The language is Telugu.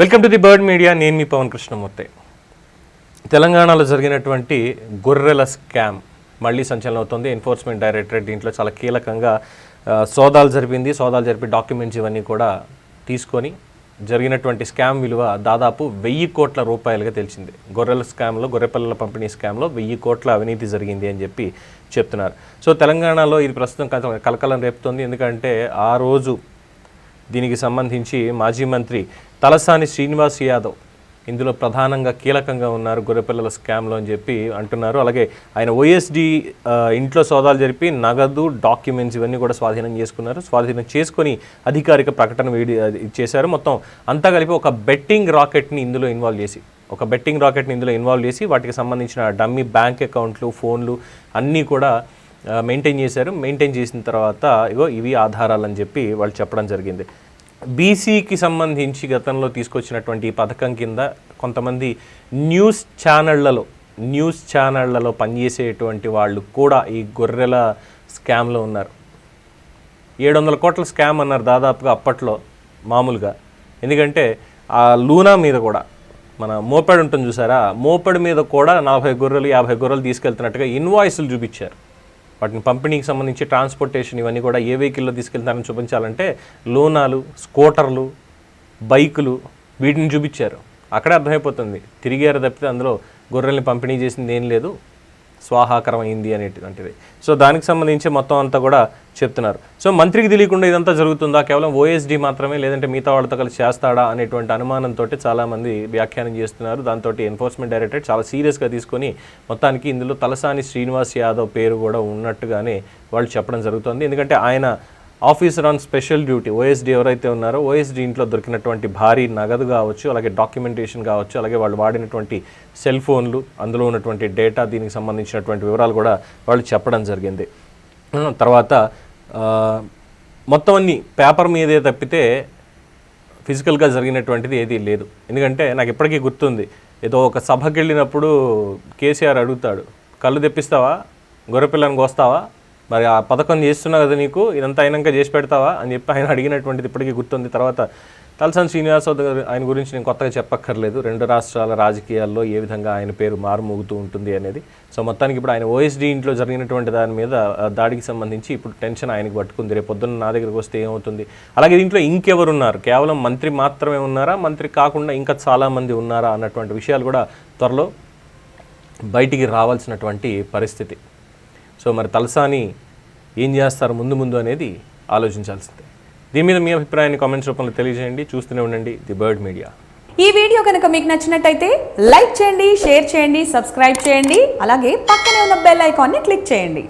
Welcome to the bird media. నేను మీ పవన్ కృష్ణమూర్తి. తెలంగాణలో జరిగినటువంటి గొర్రెల స్కామ్ మళ్ళీ సంచలనం అవుతుంది. ఎన్ఫోర్స్మెంట్ డైరెక్టరేట్ దీంట్లో చాలా కీలకంగా సోదాలు జరిపింది. సోదాలు జరిపి డాక్యుమెంట్స్ ఇవన్నీ కూడా తీసుకొని జరిగినటువంటి స్కామ్ విలువ దాదాపు వెయ్యి కోట్ల రూపాయలుగా తెలిసింది. గొర్రెల స్కామ్లో గొర్రెపల్లల పంపిణీ స్కామ్లో వెయ్యి కోట్ల అవినీతి జరిగింది అని చెప్పి చెప్తున్నారు. సో తెలంగాణలో ఇది ప్రస్తుతం కలకలం రేపుతోంది. ఎందుకంటే ఆ రోజు దీనికి సంబంధించి మాజీ మంత్రి తలసాని శ్రీనివాస్ యాదవ్ ఇందులో ప్రధానంగా కీలకంగా ఉన్నారు గొర్రెపిల్లల స్కామ్లో అని చెప్పి అంటున్నారు. అలాగే ఆయన ఓఎస్డి ఇంట్లో సోదాలు జరిపి నగదు డాక్యుమెంట్స్ ఇవన్నీ కూడా స్వాధీనం చేసుకున్నారు. స్వాధీనం చేసుకొని అధికారిక ప్రకటన వీడి చేశారు. మొత్తం అంతా కలిపి ఒక బెట్టింగ్ రాకెట్ని ఇందులో ఇన్వాల్వ్ చేసి ఒక బెట్టింగ్ రాకెట్ని ఇందులో ఇన్వాల్వ్ చేసి వాటికి సంబంధించిన డమ్మీ బ్యాంక్ అకౌంట్లు ఫోన్లు అన్నీ కూడా మెయింటైన్ చేశారు. మెయింటైన్ చేసిన తర్వాత ఇగో ఇవి ఆధారాలని చెప్పి వాళ్ళు చెప్పడం జరిగింది. బీసీకి సంబంధించి గతంలో తీసుకొచ్చినటువంటి ఈ పథకం కింద కొంతమంది న్యూస్ ఛానళ్ళలో న్యూస్ ఛానళ్ళలో పనిచేసేటువంటి వాళ్ళు కూడా ఈ గొర్రెల స్కామ్లో ఉన్నారు. ఏడు వందల కోట్ల స్కామ్ అన్నారు దాదాపుగా అప్పట్లో మామూలుగా. ఎందుకంటే ఆ లూనా మీద కూడా మన మోపెడ్ ఉంటుంది చూసారా? మోపెడ్ మీద కూడా నలభై గొర్రెలు యాభై గొర్రెలు తీసుకెళ్తున్నట్టుగా ఇన్వాయిస్లు చూపించారు. వాటిని పంపిణీకి సంబంధించి ట్రాన్స్పోర్టేషన్ ఇవన్నీ కూడా ఏ వెహికల్లో తీసుకెళ్తారని చూపించాలంటే లోనాలు స్కూటర్లు బైకులు వీటిని చూపించారు. అక్కడే అర్థమైపోతుంది. తిరిగారు తప్పితే అందులో గొర్రెల్ని పంపిణీ చేసింది ఏం లేదు. స్వాహాకరం అయింది అనేటువంటిది. సో దానికి సంబంధించి మొత్తం అంతా కూడా చెప్తున్నారు. సో మంత్రికి తెలియకుండా ఇదంతా జరుగుతుందా? కేవలం ఓఎస్డి మాత్రమే లేదంటే మిగతా వాళ్ళతో కలిసి చేస్తాడా అనేటువంటి అనుమానంతో చాలామంది వ్యాఖ్యానం చేస్తున్నారు. దాంతో ఎన్ఫోర్స్మెంట్ డైరెక్టరేట్ చాలా సీరియస్గా తీసుకొని మొత్తానికి ఇందులో తలసాని శ్రీనివాస్ యాదవ్ పేరు కూడా ఉన్నట్టుగానే వాళ్ళు చెప్పడం జరుగుతుంది. ఎందుకంటే ఆయన officer on special duty OSD ఎవరైతే ఉన్నారో ఓఎస్డీ ఇంట్లో దొరికినటువంటి భారీ నగదు కావచ్చు అలాగే డాక్యుమెంటేషన్ కావచ్చు అలాగే వాళ్ళు వాడినటువంటి సెల్ ఫోన్లు అందులో ఉన్నటువంటి డేటా దీనికి సంబంధించినటువంటి వివరాలు కూడా వాళ్ళు చెప్పడం జరిగింది. తర్వాత మొత్తం అన్ని పేపర్ మీదే తప్పితే ఫిజికల్గా జరిగినటువంటిది ఏదీ లేదు. ఎందుకంటే నాకు ఇప్పటికీ గుర్తుంది ఏదో ఒక సభకి వెళ్ళినప్పుడు కేసీఆర్ అడుగుతాడు కళ్ళు తెప్పిస్తావా? గొర్రెపిల్లని కోస్తావా? మరి ఆ పథకం చేస్తున్నావు కదా నీకు? ఇదంతా అయినాక చేసి పెడతావా? అని చెప్పి ఆయన అడిగినటువంటిది ఇప్పటికీ గుర్తుంది. తర్వాత తలసాని శ్రీనివాసరావు గారు ఆయన గురించి నేను కొత్తగా చెప్పక్కర్లేదు. రెండు రాష్ట్రాల రాజకీయాల్లో ఏ విధంగా ఆయన పేరు మారుమోగుతూ ఉంటుంది అనేది. సో మొత్తానికి ఇప్పుడు ఆయన ఓఎస్డీ ఇంట్లో జరిగినటువంటి దాని మీద దాడికి సంబంధించి ఇప్పుడు టెన్షన్ ఆయనకు పట్టుకుంది. రేపు పొద్దున్న నా దగ్గరికి వస్తే ఏమవుతుంది? అలాగే దీంట్లో ఇంకెవరు ఉన్నారు కేవలం మంత్రి మాత్రమే ఉన్నారా? మంత్రి కాకుండా ఇంకా చాలామంది ఉన్నారా? అన్నటువంటి విషయాలు కూడా త్వరలో బయటికి రావాల్సినటువంటి పరిస్థితి. సో మరి తలసాని ఏం చేస్తారు ముందు ముందు అనేది ఆలోచించాల్సిందే. దీని మీద మీ అభిప్రాయాన్ని కామెంట్స్ రూపంలో తెలియజేయండి. చూస్తూనే ఉండండి ది బర్డ్ మీడియా. ఈ వీడియో కనుక మీకు నచ్చినట్టయితే లైక్ చేయండి షేర్ చేయండి సబ్స్క్రైబ్ చేయండి అలాగే పక్కనే ఉన్న బెల్ ఐకాన్ని క్లిక్ చేయండి.